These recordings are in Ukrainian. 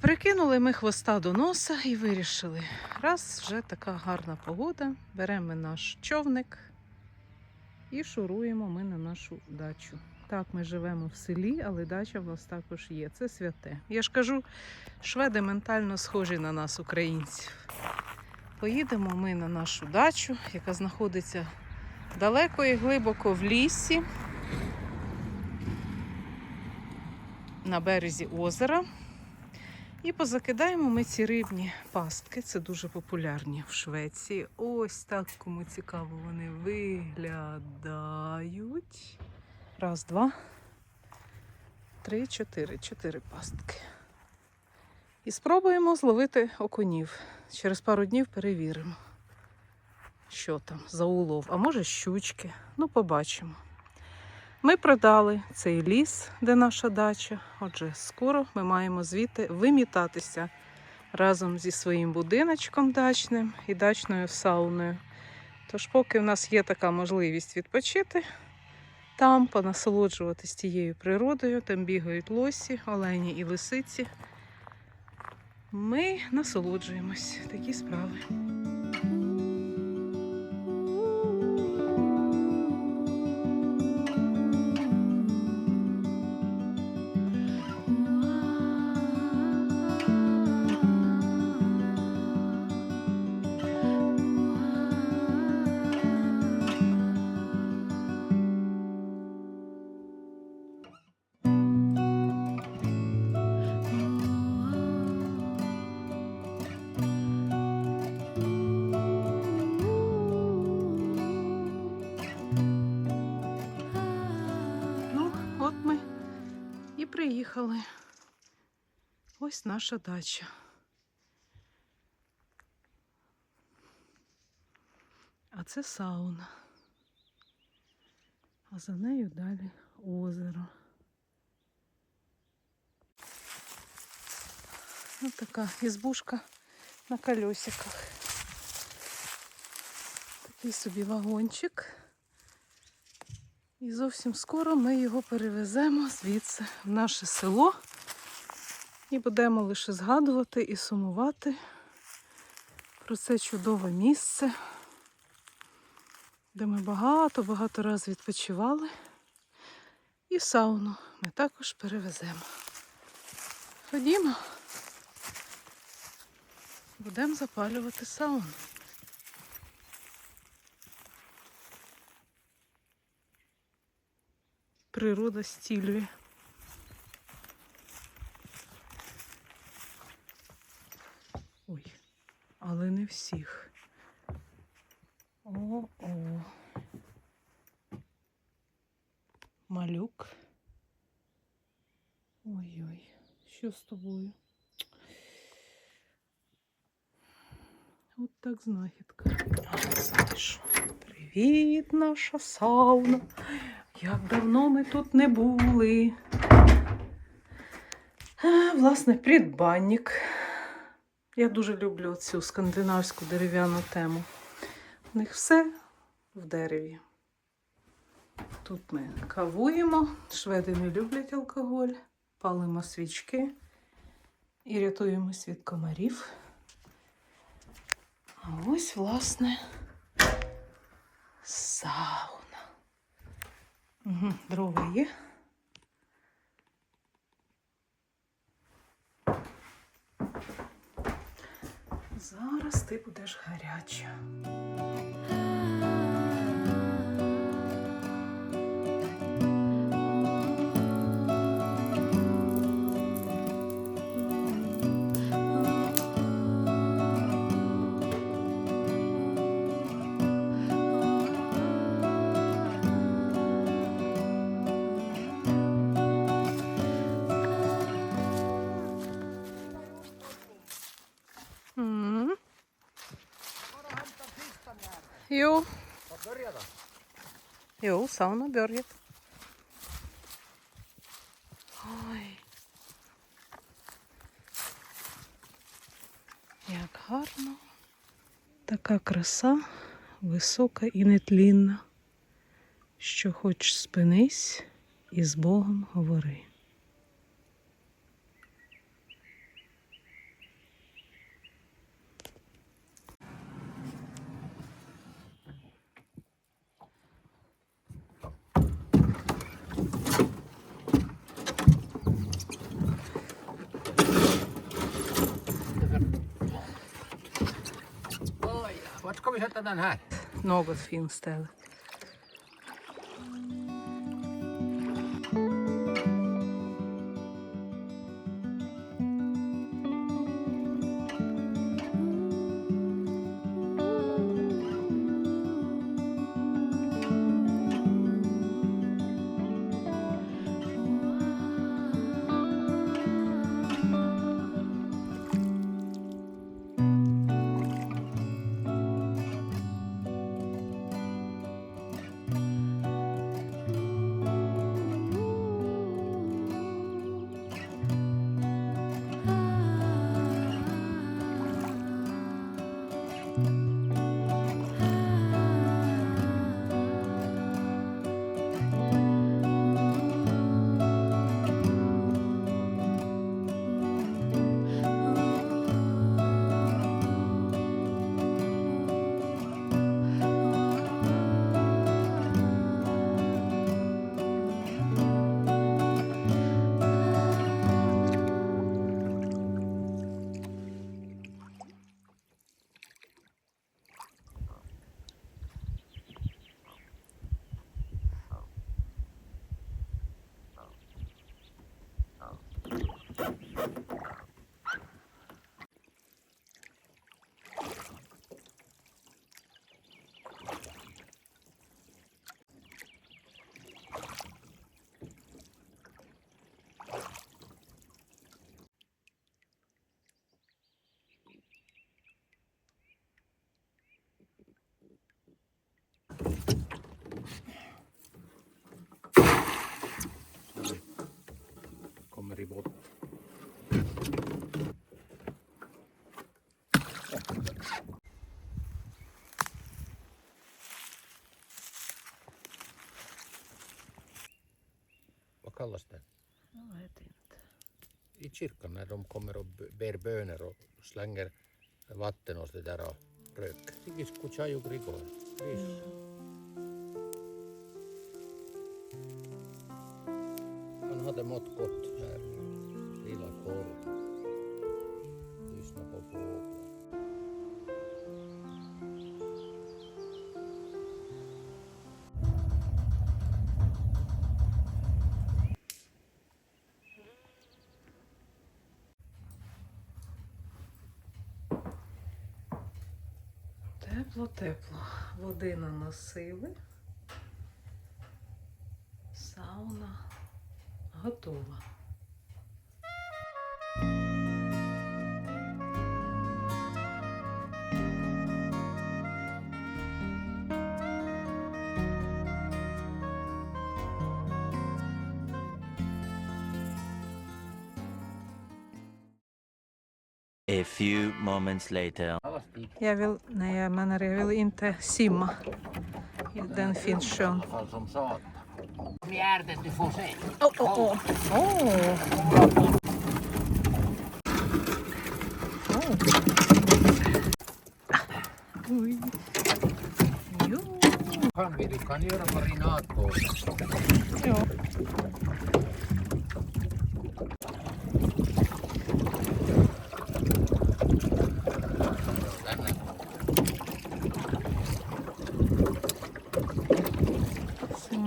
Прикинули ми хвоста до носа і вирішили, раз вже така гарна погода, беремо наш човник і шуруємо ми на нашу дачу. Так, ми живемо в селі, але дача в нас також є. Це святе. Я ж кажу, шведи ментально схожі на нас, українців. Поїдемо ми на нашу дачу, яка знаходиться далеко і глибоко в лісі, на березі озера. І позакидаємо ми ці рибні пастки. Це дуже популярні в Швеції. Ось так, кому цікаво, вони виглядають. Раз, два, три, чотири. Чотири пастки. І спробуємо зловити окунів. Через пару днів перевіримо, що там за улов. А може щучки. Ну, побачимо. Ми продали цей ліс, де наша дача. Отже, скоро ми маємо звідти вимітатися разом зі своїм будиночком дачним і дачною сауною. Тож, поки в нас є така можливість відпочити, там понасолоджуватись тією природою, там бігають лосі, олені і лисиці. Ми насолоджуємось такі справи. Приїхали. Ось наша дача. А це сауна. А за нею далі озеро. Ось така ізбушка на колесиках. Такий собі вагончик. І зовсім скоро ми його перевеземо звідси в наше село і будемо лише згадувати і сумувати про це чудове місце, де ми багато-багато разів відпочивали. І сауну ми також перевеземо. Ходімо, будемо запалювати сауну. Природа стілює. Ой, але не всіх. О-о. Малюк. Ой-ой, що з тобою? От так знахідка. Привіт, наша сауна. Як давно ми тут не були. А, власне, придбанник. Я дуже люблю цю скандинавську дерев'яну тему. У них все в дереві. Тут ми кавуємо, шведи не люблять алкоголь, палимо свічки і рятуємось від комарів. А ось, власне, сауна. Угу, дрова є. Зараз ти будеш гаряча. Jo, jo, sauna börjat. Ой. Як гарно. Така краса висока і нетлінна, що хоч спинись і з Богом говори. Den här? Något fint ställe. Kallas det? Jag vet inte. I kyrkan när de kommer och ber böner och slänger vatten och det där och rök. Sigis kuchayu grigor. Han hade mått gott här. Lilla korv. Тепло, тепло. Води наносили. Сауна готова. A few moments later. Jag vill, nej jag menar jag vill inte simma i den finns sjön. fall som satan. Mjärden du får se. Åh, åh. Åh. Åh. Oj. Jo. Kan vi, du kan göra marinad på Ja.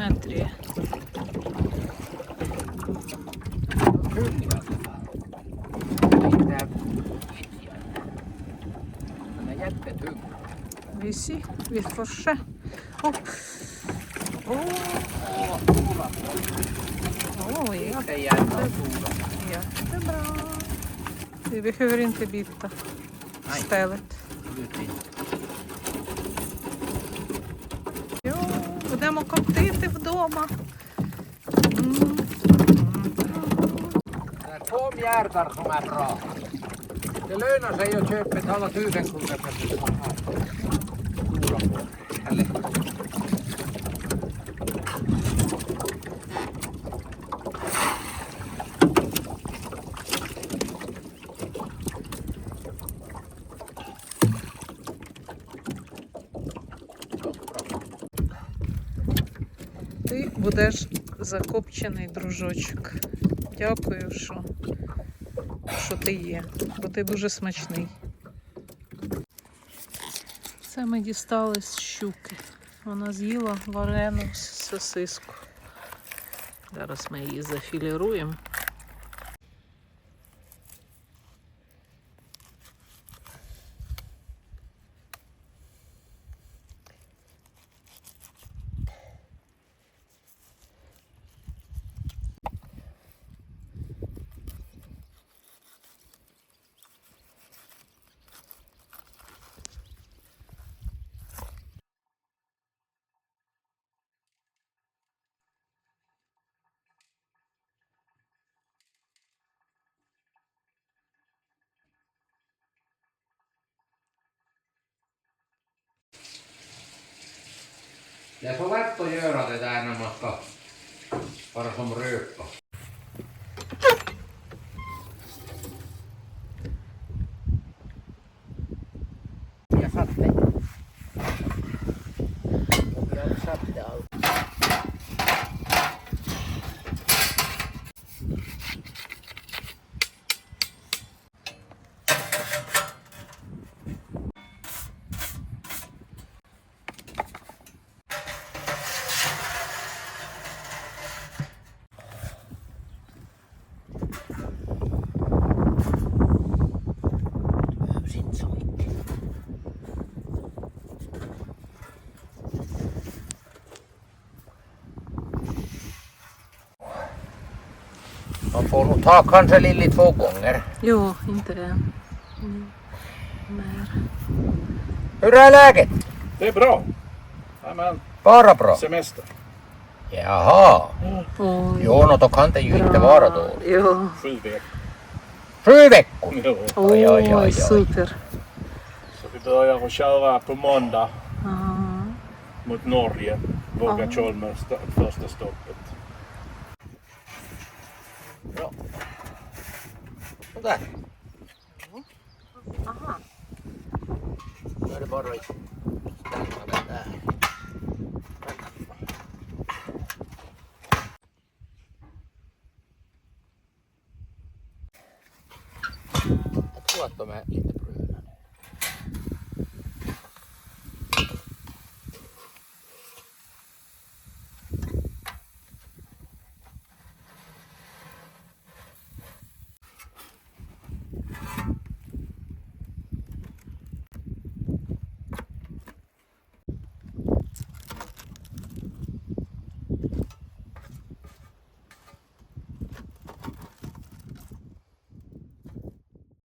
Symmetri. Tung i alla fall. Inte Den är jättetung. Visi, vi får se. Åh, будемо коптити вдома. М. Det är få mjärdar som är bra. Det lönar sig att köpa, betala tusen kronor för det som man Будеш закопчений дружочок. Дякую, що, що ти є, бо ти дуже смачний. Це ми дістали з щуки. Вона з'їла варену сосиску. Зараз ми її зафіліруємо. Det är så lätt att göra det där när man ska bara som röka. Får nog ta kanske Lilly två gånger. Jo, inte än. Mm. Hur är läget? Det är bra. Jajamän, Bara bra. semester. Jaha. Oj, Jo, no, då kan det ju inte vara då. Jo. Sju veckor. Sju veckor. Jo. Oj, oj, oj, oj. Super. Så vi börjar att köra på måndag Ja. mot Norge. Våga Tjolmen, st- första stoppet. Куда? Ага. Барбарой. Да, да, да.